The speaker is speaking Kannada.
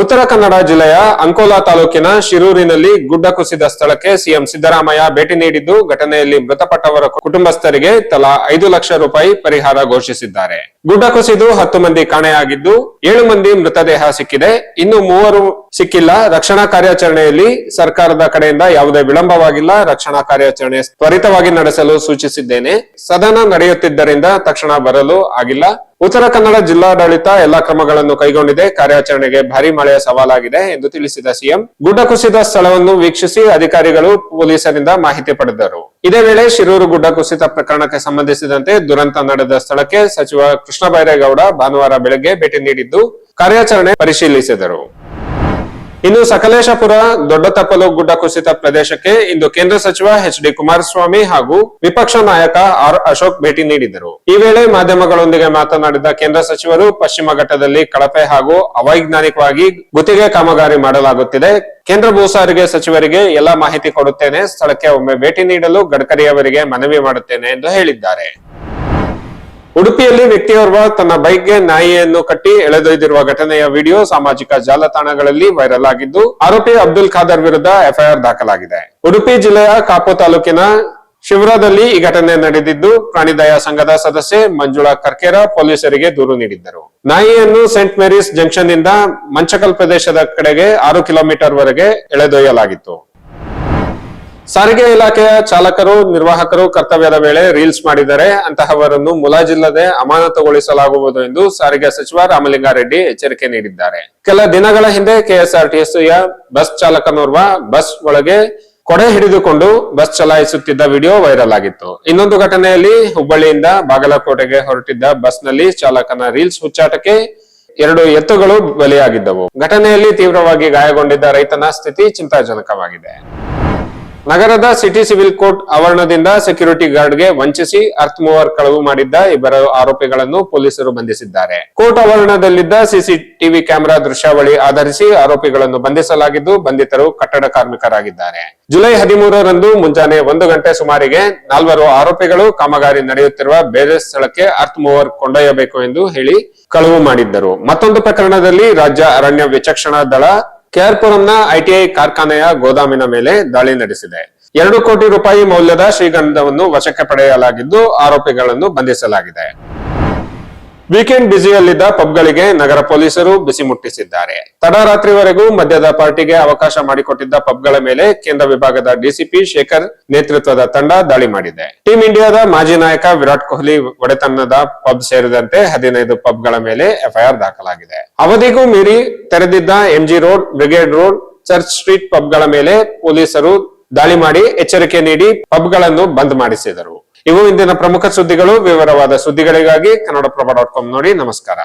ಉತ್ತರ ಕನ್ನಡ ಜಿಲ್ಲೆಯ ಅಂಕೋಲಾ ತಾಲೂಕಿನ ಶಿರೂರಿನಲ್ಲಿ ಗುಡ್ಡ ಕುಸಿದ ಸ್ಥಳಕ್ಕೆ ಸಿಎಂ ಸಿದ್ದರಾಮಯ್ಯ ಭೇಟಿ ನೀಡಿದ್ದು, ಘಟನೆಯಲ್ಲಿ ಮೃತಪಟ್ಟವರ ಕುಟುಂಬಸ್ಥರಿಗೆ ತಲಾ ಐದು ಲಕ್ಷ ರೂಪಾಯಿ ಪರಿಹಾರ ಘೋಷಿಸಿದ್ದಾರೆ. ಗುಡ್ಡ ಕುಸಿದು ಹತ್ತು ಮಂದಿ ಕಾಣೆಯಾಗಿದ್ದು, ಏಳು ಮಂದಿ ಮೃತದೇಹ ಸಿಕ್ಕಿದೆ. ಇನ್ನು ಮೂವರು ಸಿಕ್ಕಿಲ್ಲ. ರಕ್ಷಣಾ ಕಾರ್ಯಾಚರಣೆಯಲ್ಲಿ ಸರ್ಕಾರದ ಕಡೆಯಿಂದ ಯಾವುದೇ ವಿಳಂಬವಾಗಿಲ್ಲ. ರಕ್ಷಣಾ ಕಾರ್ಯಾಚರಣೆ ತ್ವರಿತವಾಗಿ ನಡೆಸಲು ಸೂಚಿಸಿದ್ದೇನೆ. ಸದನ ನಡೆಯುತ್ತಿದ್ದರಿಂದ ತಕ್ಷಣ ಬರಲು ಆಗಿಲ್ಲ. ಉತ್ತರ ಕನ್ನಡ ಜಿಲ್ಲಾಡಳಿತ ಎಲ್ಲಾ ಕ್ರಮಗಳನ್ನು ಕೈಗೊಂಡಿದೆ. ಕಾರ್ಯಾಚರಣೆಗೆ ಭಾರಿ ಮಳೆಯ ಸವಾಲಾಗಿದೆ ಎಂದು ತಿಳಿಸಿದ ಸಿಎಂ ಗುಡ್ಡ ಕುಸಿದ ಸ್ಥಳವನ್ನು ವೀಕ್ಷಿಸಿ ಅಧಿಕಾರಿಗಳು ಪೊಲೀಸರಿಂದ ಮಾಹಿತಿ ಪಡೆದರು. ಇದೇ ವೇಳೆ ಶಿರೂರು ಗುಡ್ಡ ಕುಸಿತ ಪ್ರಕರಣಕ್ಕೆ ಸಂಬಂಧಿಸಿದಂತೆ ದುರಂತ ನಡೆದ ಸ್ಥಳಕ್ಕೆ ಸಚಿವ ಕೃಷ್ಣ ಬೈರೇಗೌಡ ಭಾನುವಾರ ಬೆಳಗ್ಗೆ ಭೇಟಿ ನೀಡಿದ್ದು, ಕಾರ್ಯಾಚರಣೆ ಪರಿಶೀಲಿಸಿದರು. ಇನ್ನು ಸಕಲೇಶಪುರ, ದೊಡ್ಡ ತಪ್ಪಲು ಗುಡ್ಡ ಕುಸಿತ ಪ್ರದೇಶಕ್ಕೆ ಇಂದು ಕೇಂದ್ರ ಸಚಿವ ಎಚ್ ಡಿ ಕುಮಾರಸ್ವಾಮಿ ಹಾಗೂ ವಿಪಕ್ಷ ನಾಯಕ ಆರ್ ಅಶೋಕ್ ಭೇಟಿ ನೀಡಿದರು. ಈ ವೇಳೆ ಮಾಧ್ಯಮಗಳೊಂದಿಗೆ ಮಾತನಾಡಿದ ಕೇಂದ್ರ ಸಚಿವರು, ಪಶ್ಚಿಮ ಘಟ್ಟದಲ್ಲಿ ಕಳಪೆ ಹಾಗೂ ಅವೈಜ್ಞಾನಿಕವಾಗಿ ಗುತ್ತಿಗೆ ಕಾಮಗಾರಿ ಮಾಡಲಾಗುತ್ತಿದೆ. ಕೇಂದ್ರ ಭೂ ಸಾರಿಗೆ ಸಚಿವರಿಗೆ ಎಲ್ಲಾ ಮಾಹಿತಿ ಕೊಡುತ್ತೇನೆ. ಸ್ಥಳಕ್ಕೆ ಒಮ್ಮೆ ಭೇಟಿ ನೀಡಲು ಗಡ್ಕರಿ ಅವರಿಗೆ ಮನವಿ ಮಾಡುತ್ತೇನೆ ಎಂದು ಹೇಳಿದ್ದಾರೆ. ಉಡುಪಿಯಲ್ಲಿ ವ್ಯಕ್ತಿಯೋರ್ವ ತನ್ನ ಬೈಕ್ಗೆ ನಾಯಿಯನ್ನು ಕಟ್ಟಿ ಎಳೆದೊಯ್ದಿರುವ ಘಟನೆಯ ವಿಡಿಯೋ ಸಾಮಾಜಿಕ ಜಾಲತಾಣಗಳಲ್ಲಿ ವೈರಲ್ ಆಗಿದ್ದು, ಆರೋಪಿ ಅಬ್ದುಲ್ ಖಾದರ್ ವಿರುದ್ಧ ಎಫ್ಐಆರ್ ದಾಖಲಾಗಿದೆ. ಉಡುಪಿ ಜಿಲ್ಲೆಯ ಕಾಪು ತಾಲೂಕಿನ ಶಿವರಾದಲ್ಲಿ ಈ ಘಟನೆ ನಡೆದಿದ್ದು, ಪ್ರಾಣಿದಯಾ ಸಂಘದ ಸದಸ್ಯೆ ಮಂಜುಳಾ ಕರ್ಕೇರ ಪೊಲೀಸರಿಗೆ ದೂರು ನೀಡಿದ್ದರು. ನಾಯಿಯನ್ನು ಸೆಂಟ್ ಮೇರೀಸ್ ಜಂಕ್ಷನ್ನಿಂದ ಮಂಚಕಲ್ ಪ್ರದೇಶದ ಕಡೆಗೆ ಆರು ಕಿಲೋಮೀಟರ್ ವರೆಗೆ ಎಳೆದೊಯ್ಯಲಾಗಿತ್ತು. ಸಾರಿಗೆ ಇಲಾಖೆಯ ಚಾಲಕರು, ನಿರ್ವಾಹಕರು ಕರ್ತವ್ಯದ ವೇಳೆ ರೀಲ್ಸ್ ಮಾಡಿದರೆ ಅಂತಹವರನ್ನು ಮುಲಾಜಿಲ್ಲದೆ ಅಮಾನತುಗೊಳಿಸಲಾಗುವುದು ಎಂದು ಸಾರಿಗೆ ಸಚಿವ ರಾಮಲಿಂಗಾರೆಡ್ಡಿ ಎಚ್ಚರಿಕೆ ನೀಡಿದ್ದಾರೆ. ಕೆಲ ದಿನಗಳ ಹಿಂದೆ ಕೆಎಸ್ಆರ್ಟಿಸಿಯ ಬಸ್ ಚಾಲಕನೋರ್ವ ಬಸ್ ಒಳಗೆ ಕೊಡೆ ಹಿಡಿದುಕೊಂಡು ಬಸ್ ಚಲಾಯಿಸುತ್ತಿದ್ದ ವಿಡಿಯೋ ವೈರಲ್ ಆಗಿತ್ತು. ಇನ್ನೊಂದು ಘಟನೆಯಲ್ಲಿ ಹುಬ್ಬಳ್ಳಿಯಿಂದ ಬಾಗಲಕೋಟೆಗೆ ಹೊರಟಿದ್ದ ಬಸ್ನಲ್ಲಿ ಚಾಲಕನ ರೀಲ್ಸ್ ಹುಚ್ಚಾಟಕ್ಕೆ ಎರಡು ಎತ್ತುಗಳು ಬಲಿಯಾಗಿದ್ದವು. ಘಟನೆಯಲ್ಲಿ ತೀವ್ರವಾಗಿ ಗಾಯಗೊಂಡಿದ್ದ ರೈತನ ಸ್ಥಿತಿ ಚಿಂತಾಜನಕವಾಗಿದೆ. ನಗರದ ಸಿಟಿ ಸಿವಿಲ್ ಕೋರ್ಟ್ ಆವರಣದಿಂದ ಸೆಕ್ಯೂರಿಟಿ ಗಾರ್ಡ್ಗೆ ವಂಚಿಸಿ ಅರ್ಥ್ ಮೂವರ್ ಕಳವು ಮಾಡಿದ್ದ ಇಬ್ಬರು ಆರೋಪಿಗಳನ್ನು ಪೊಲೀಸರು ಬಂಧಿಸಿದ್ದಾರೆ. ಕೋರ್ಟ್ ಆವರಣದಲ್ಲಿದ್ದ ಸಿಸಿಟಿವಿ ಕ್ಯಾಮೆರಾ ದೃಶ್ಯಾವಳಿ ಆಧರಿಸಿ ಆರೋಪಿಗಳನ್ನು ಬಂಧಿಸಲಾಗಿದ್ದು ಬಂಧಿತರು ಕಟ್ಟಡ ಕಾರ್ಮಿಕರಾಗಿದ್ದಾರೆ. ಜುಲೈ ಹದಿಮೂರರಂದು ಮುಂಜಾನೆ ಒಂದು ಗಂಟೆ ಸುಮಾರಿಗೆ ನಾಲ್ವರು ಆರೋಪಿಗಳು ಕಾಮಗಾರಿ ನಡೆಯುತ್ತಿರುವ ಬೇರೆ ಸ್ಥಳಕ್ಕೆ ಅರ್ಥ್ ಮೂವರ್ ಕೊಂಡೊಯ್ಯಬೇಕು ಎಂದು ಹೇಳಿ ಕಳವು ಮಾಡಿದ್ದರು. ಮತ್ತೊಂದು ಪ್ರಕರಣದಲ್ಲಿ ರಾಜ್ಯ ಅರಣ್ಯ ವಿಚಕ್ಷಣಾ ದಳ ಕೆಆರ್ಪುರಂನ ಐಟಿಐ ಕಾರ್ಖಾನೆಯ ಗೋದಾಮಿನ ಮೇಲೆ ದಾಳಿ ನಡೆಸಿದೆ. ಎರಡು ಕೋಟಿ ರೂಪಾಯಿ ಮೌಲ್ಯದ ಶ್ರೀಗಂಧವನ್ನು ವಶಕ್ಕೆ ಪಡೆಯಲಾಗಿದ್ದು ಆರೋಪಿಗಳನ್ನು ಬಂಧಿಸಲಾಗಿದೆ. ವೀಕೆಂಡ್ ಬ್ಯುಸಿಯಲ್ಲಿದ್ದ ಪಬ್ಗಳಿಗೆ ನಗರ ಪೊಲೀಸರು ಬಿಸಿ ಮುಟ್ಟಿಸಿದ್ದಾರೆ. ತಡರಾತ್ರಿವರೆಗೂ ಮದ್ಯದ ಪಾರ್ಟಿಗೆ ಅವಕಾಶ ಮಾಡಿಕೊಟ್ಟಿದ್ದ ಪಬ್ಗಳ ಮೇಲೆ ಕೇಂದ್ರ ವಿಭಾಗದ ಡಿಸಿಪಿ ಶೇಖರ್ ನೇತೃತ್ವದ ತಂಡ ದಾಳಿ ಮಾಡಿದೆ. ಟೀಂ ಇಂಡಿಯಾದ ಮಾಜಿ ನಾಯಕ ವಿರಾಟ್ ಕೊಹ್ಲಿ ಒಡೆತನದ ಪಬ್ ಸೇರಿದಂತೆ ಹದಿನೈದು ಪಬ್ಗಳ ಮೇಲೆ ಎಫ್ಐಆರ್ ದಾಖಲಾಗಿದೆ. ಅವಧಿಗೂ ಮೀರಿ ತೆರೆದಿದ್ದ MG road, brigade road, church street ಪಬ್ಗಳ ಮೇಲೆ ಪೊಲೀಸರು ದಾಳಿ ಮಾಡಿ ಎಚ್ಚರಿಕೆ ನೀಡಿ ಪಬ್ಗಳನ್ನು ಬಂದ್ ಮಾಡಿಸಿದರು. ಇವು ಇಂದಿನ ಪ್ರಮುಖ ಸುದ್ದಿಗಳು. ವಿವರವಾದ ಸುದ್ದಿಗಳಿಗಾಗಿ ಕನ್ನಡಪ್ರಭ ಡಾಟ್ ಕಾಮ್ ನೋಡಿ ನಮಸ್ಕಾರ.